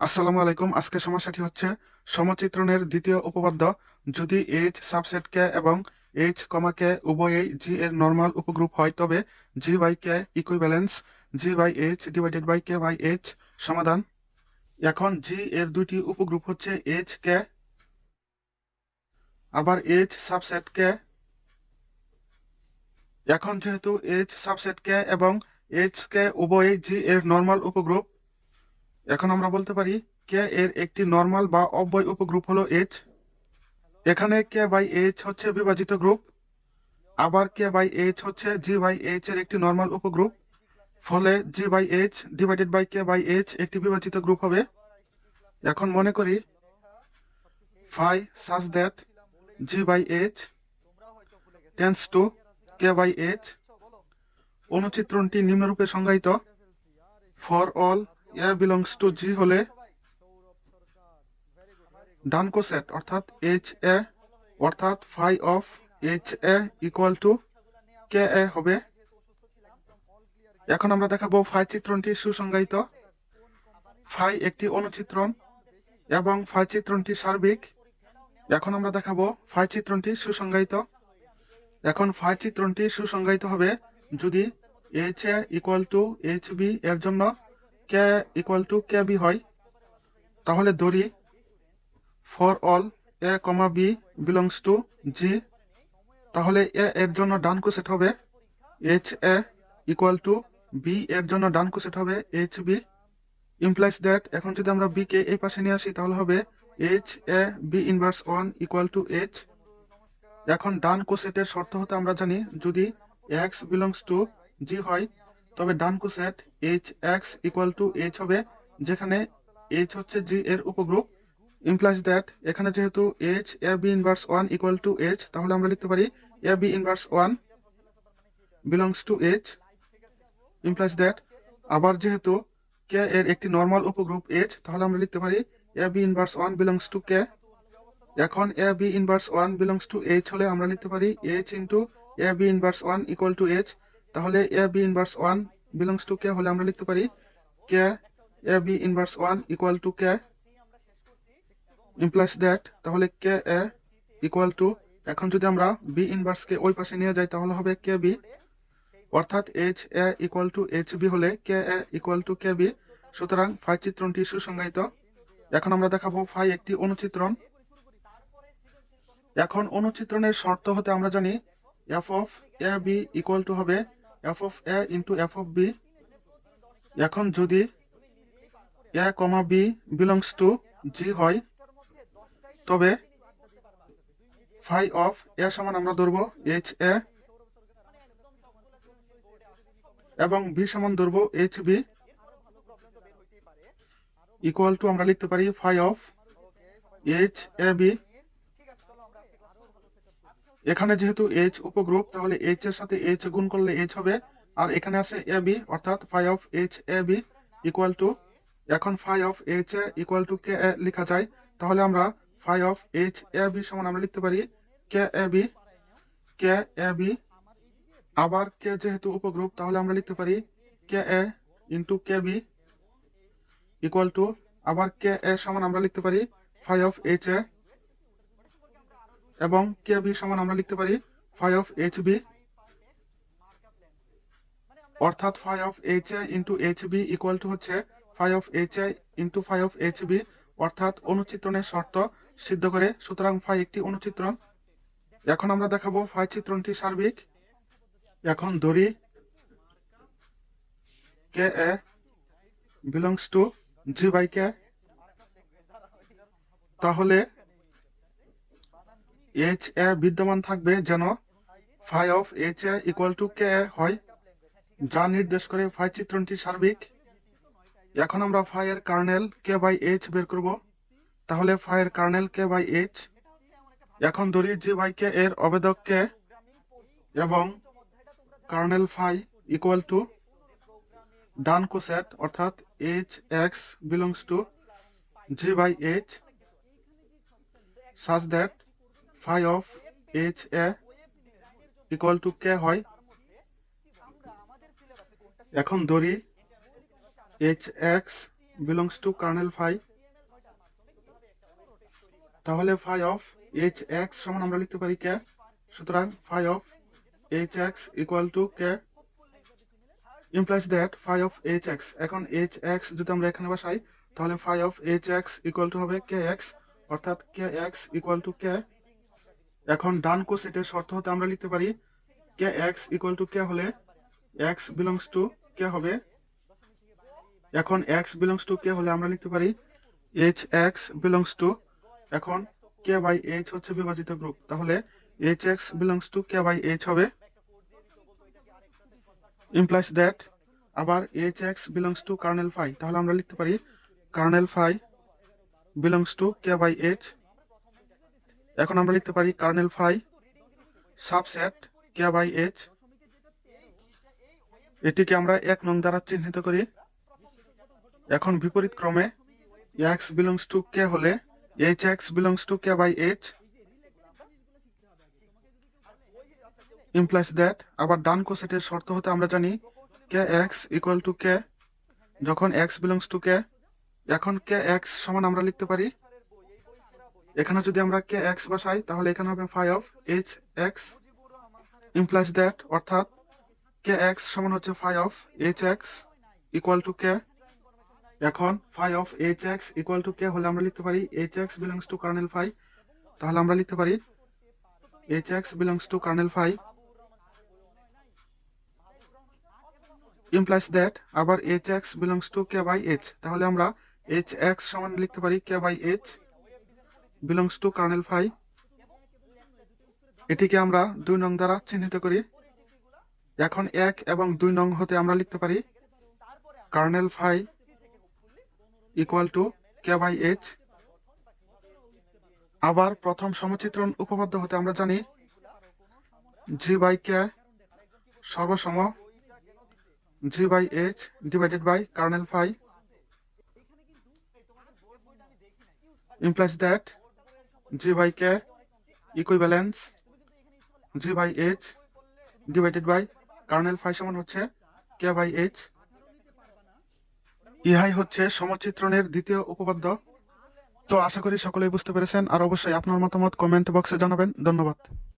আসসালামু আলাইকুম। আজকের সমস্যাটি হচ্ছে সমচিত্রণের দ্বিতীয় উপপাদ্য। যদি এইচ সাবসেট কে এবং এইচ কমা কে উভয়ই জি এর নর্মাল উপগ্রুপ হয়, তবে G by K equivalence G by H divided by K by H সমাধান। এখন জি এর দুইটি উপগ্রুপ হচ্ছে এইচ কে আবার এইচ সাবসেট কে এখন যেহেতু এইচ সাবসেট কে এবং এইচ কে উভয়ই জি এর নর্মাল উপগ্রুপ এখন আমরা বলতে পারি কে এর একটি নর্মাল বা অব্যয় উপগ্রুপ হলো এইচ এখানে কে বাই এইচ হচ্ছে বিভাজিত গ্রুপ, আবার কে বাই এইচ হচ্ছে জি বাই এইচ এর একটি নর্মাল উপগ্রুপ, ফলে G by H divided by K by H একটি বিভাজিত গ্রুপ হবে। এখন মনে করি phi such that G by H tends to K by H অনুচিত্রণটি নিম্নরূপে সংজ্ঞায়িত for all A belongs to G হলে ডান কোসেট অর্থাৎ এইচ এ অর্থাৎ phi of H A equal to K A হবে। এখন আমরা দেখাবো ফাই চিত্রণটি সুসংজ্ঞায়িত। ফাই একটি অনুচিত্রণ এবং ফাই চিত্রণটি সার্বিক। এখন আমরা দেখাবো ফাই চিত্রণটি সুসংজ্ঞায়িত। এখন ফাই চিত্রণটি সুসংজ্ঞায়িত হবে যদি H A equal to H B এর জন্য K equal to K B হয়, তাহলে ধরি for all A comma B belongs to G তাহলে এ এর জন্য ডান কোসেট হবে H A equal to B এর জন্য ডান কোসেট হবে এইচ বি ইমপ্লাইজ দ্যাট এখন যদি আমরা বি কে এই পাশে নিয়ে আসি, তাহলে হবে H A B inverse one equal to H এখন ডান কোসেটের শর্ত হতে আমরা জানি যদি এক্স বিলংস টু জি হয় তবে ডান coset H X equal to H হবে, যেখানে এইচ হচ্ছে জি এর উপগ্রুপ। ইমপ্লাইজ দ্যাট এখানে যেহেতু H A B inverse one equal to H তাহলে আমরা লিখতে পারি A B inverse one belongs to H implies that আবার যেহেতু কে এর একটি নর্মাল উপগ্রুপ এইচ তাহলে আমরা লিখতে পারি A B inverse one belongs to K এখন A B inverse one belongs to H হলে আমরা লিখতে পারি H into A B inverse one equal to H তাহলে A B inverse one belongs to K হলে আমরা লিখতে পারি K, A B inverse one equal to K implies that তাহলে কে, এ ইকুয়াল টু এখন যদি আমরা বি ইনভার্সকে ওই পাশে নিয়ে যাই তাহলে হবে কে বি? অর্থাৎ H A equal to H B হলে K, A equal to K B? সুতরাং ফাই চিত্রণটি সুসংজ্ঞায়িত। এখন আমরা দেখাবো ফাই একটি অনুচিত্রণ। এখন অনুচিত্রণের শর্ত হতে আমরা জানি F of A B equal to হবে F of A into F of B. এখন যদি A comma B belongs to G হয়, তবে ফাই অফ এ সমান আমরা ধরবো এইচ এ এবং বি সমান ধরবো এইচ বি ইকুয়াল টু আমরা লিখতে পারি phi of H A B এখানে যেহেতু এইচ উপগ্রুপ, তাহলে এইচ এর সাথে এইচ গুণ করলে এইচ হবে। আর এখানে আছে এ বি অর্থাৎ phi of H A B equal to এখন phi of H A equal to K A লেখা যায়। তাহলে আমরা phi of H A B সমান আমরা লিখতে পারি K A B K A B আবার কে যেহেতু উপগ্রুপ, তাহলে আমরা লিখতে পারি K A into K B equal to আবার কে এ সমান আমরা লিখতে পারি ফাই অফ এইচ এ এবং কে বি সমান আমরা লিখতে পারি ফাই অফ এইচ বি অর্থাৎ phi of H I into H B equal to হচ্ছে phi of H I into phi of H B অর্থাৎ অনুচিত্রণের শর্ত সিদ্ধ করে। সুতরাং ফাই একটি অনুচিত্রণ এখন আমরা দেখাবো ফাই চিত্রণটি সার্বিক। এখন ধরি K A belongs to G by K তাহলে এইচ এ বিদ্যমান থাকবে যেন phi of H A equal to K A হয়, যা নির্দেশ করে ফাই চিত্রণটি সার্বিক। এখন আমরা ফাই এর কার্নেল কে বাই এইচ বের করব। তাহলে ফাই এর কার্নেল কে বাই এইচ এখন ধরি জি বাই কে এর অবেদক কে এবং কার্নেল ফাই ইকুয়াল টু ডান কোসেট, অর্থাৎ H X belongs to G by H such that phi of h a equal to k হয়? এখন ধরি H X belongs to kernel phi. তাহলে ফাই অফ এইচ এক্স সমান আমরা লিখতে পারি কে? সুতরাং phi of H X equal to K? Implies that phi of H X. এখন এইচ এক্স যদি আমরা এখানে বসাই, তাহলে phi of H X equal to হবে কে এক্স? অর্থাৎ K X equal to K? এখন ডান কোসেটের শর্ত হতে আমরা লিখতে পারি K X equal to K হলে এক্স বিলংস টু কে হবে। এখন এক্স বিলংস টু কে হলে আমরা লিখতে পারি এইচ এক্স বিলংস টু এখন কে বাই এইচ হচ্ছে বিভাজিত গ্রুপ তাহলে H X belongs to K by H হবে। ইমপ্লাইজ দ্যাট আবার H X belongs to kernel phi তাহলে আমরা লিখতে পারি kernel phi belongs to K by H এখন আমরা লিখতে পারি kernel phi subset K by H. এটিকে আমরা এক নং দ্বারা চিহ্নিত করি। এখন বিপরীত ক্রমে এক্স বিলংস টু কে হলে H X belongs to K by H implies that আবার ডান কোসেটের শর্ত হতে আমরা জানি K X equal to K যখন এক্স বিলংস টু কে এখন কে এক্স সমান আমরা লিখতে পারি এখানে যদি আমরা কে এক্স বসাই, তাহলে এখানে হবে phi of H X implies that অর্থাৎ কে এক্স সমান হচ্ছে phi of H X equal to K এখন phi of H X equal to K হলে আমরা লিখতে পারি H X belongs to kernel phi তাহলে আমরা লিখতে পারি H X belongs to kernel phi implies that আবার H X belongs to K by H তাহলে আমরা এইচ এক্স সমান লিখতে পারি K by H belongs to kernel phi এটিকে আমরা দুই নং দ্বারা চিহ্নিত করি। এখন এক এবং দুই নং হতে আমরা লিখতে পারি kernel phi equal to K by H আবার প্রথম সমচিত্রণ উপপাদ্য হতে আমরা জানি G by K সর্বসম G by H divided by kernel phi implies that g by K equivalence G by H divided by kernel phi সমান হচ্ছে কে বাই এইচ ইহাই হচ্ছে সমচিত্রণের দ্বিতীয় উপপাদ্য। তো আশা করি সকলেই বুঝতে পেরেছেন, আর অবশ্যই আপনার মতামত কমেন্ট বক্সে জানাবেন। ধন্যবাদ।